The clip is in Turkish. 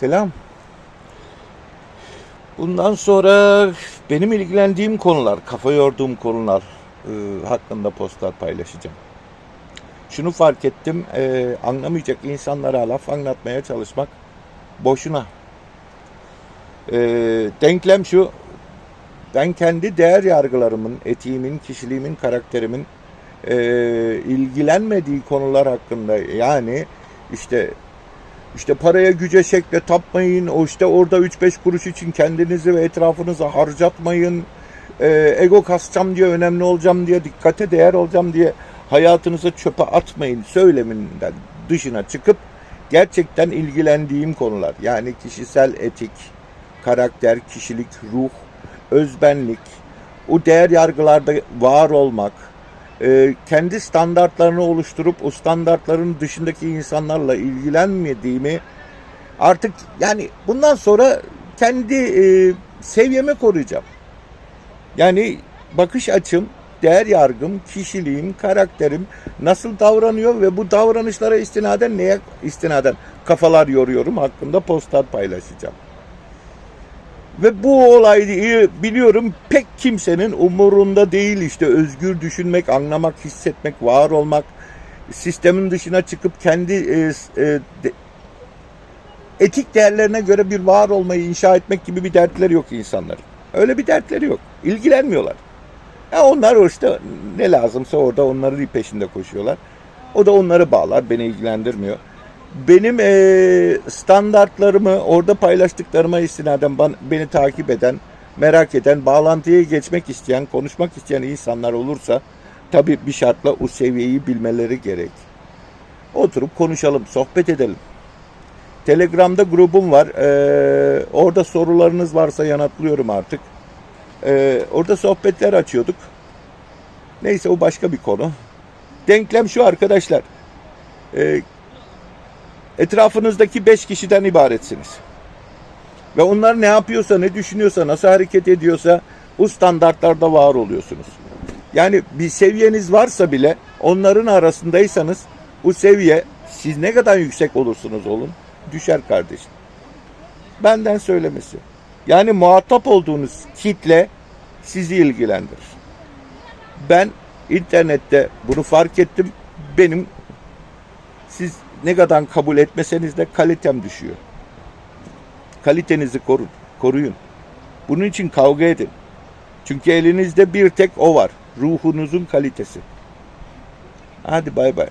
Selam. Bundan sonra benim ilgilendiğim konular, kafa yorduğum konular e, hakkında postlar paylaşacağım. Şunu fark ettim, e, anlamayacak insanlara laf anlatmaya çalışmak boşuna. E, denklem şu, ben kendi değer yargılarımın, etiğimin, kişiliğimin, karakterimin e, ilgilenmediği konular hakkında yani işte işte paraya güce şekle tapmayın. O işte orada 3-5 kuruş için kendinizi ve etrafınızı harcatmayın. Ee, ego kasacağım diye önemli olacağım diye dikkate değer olacağım diye hayatınızı çöpe atmayın söyleminden dışına çıkıp gerçekten ilgilendiğim konular yani kişisel etik, karakter, kişilik, ruh, özbenlik, o değer yargılarda var olmak, e, kendi standartlarını oluşturup o standartların dışındaki insanlarla ilgilenmediğimi artık yani bundan sonra kendi e, seviyeme koruyacağım. Yani bakış açım, değer yargım, kişiliğim, karakterim nasıl davranıyor ve bu davranışlara istinaden neye istinaden kafalar yoruyorum hakkında postlar paylaşacağım. Ve bu olayı biliyorum pek kimsenin umurunda değil işte özgür düşünmek, anlamak, hissetmek, var olmak, sistemin dışına çıkıp kendi e, e, de, etik değerlerine göre bir var olmayı inşa etmek gibi bir dertleri yok insanların. Öyle bir dertleri yok. İlgilenmiyorlar. Ya onlar işte ne lazımsa orada onların peşinde koşuyorlar. O da onları bağlar, beni ilgilendirmiyor benim e, standartlarımı orada paylaştıklarıma istinaden ban, beni takip eden, merak eden, bağlantıya geçmek isteyen, konuşmak isteyen insanlar olursa tabii bir şartla o seviyeyi bilmeleri gerek. Oturup konuşalım, sohbet edelim. Telegram'da grubum var. Ee, orada sorularınız varsa yanıtlıyorum artık. Ee, orada sohbetler açıyorduk. Neyse o başka bir konu. Denklem şu arkadaşlar. Ee, etrafınızdaki beş kişiden ibaretsiniz. Ve onlar ne yapıyorsa, ne düşünüyorsa, nasıl hareket ediyorsa bu standartlarda var oluyorsunuz. Yani bir seviyeniz varsa bile onların arasındaysanız bu seviye siz ne kadar yüksek olursunuz olun düşer kardeşim. Benden söylemesi. Yani muhatap olduğunuz kitle sizi ilgilendirir. Ben internette bunu fark ettim. Benim siz ne kadar kabul etmeseniz de kalitem düşüyor. Kalitenizi korun, koruyun. Bunun için kavga edin. Çünkü elinizde bir tek o var. Ruhunuzun kalitesi. Hadi bay bay.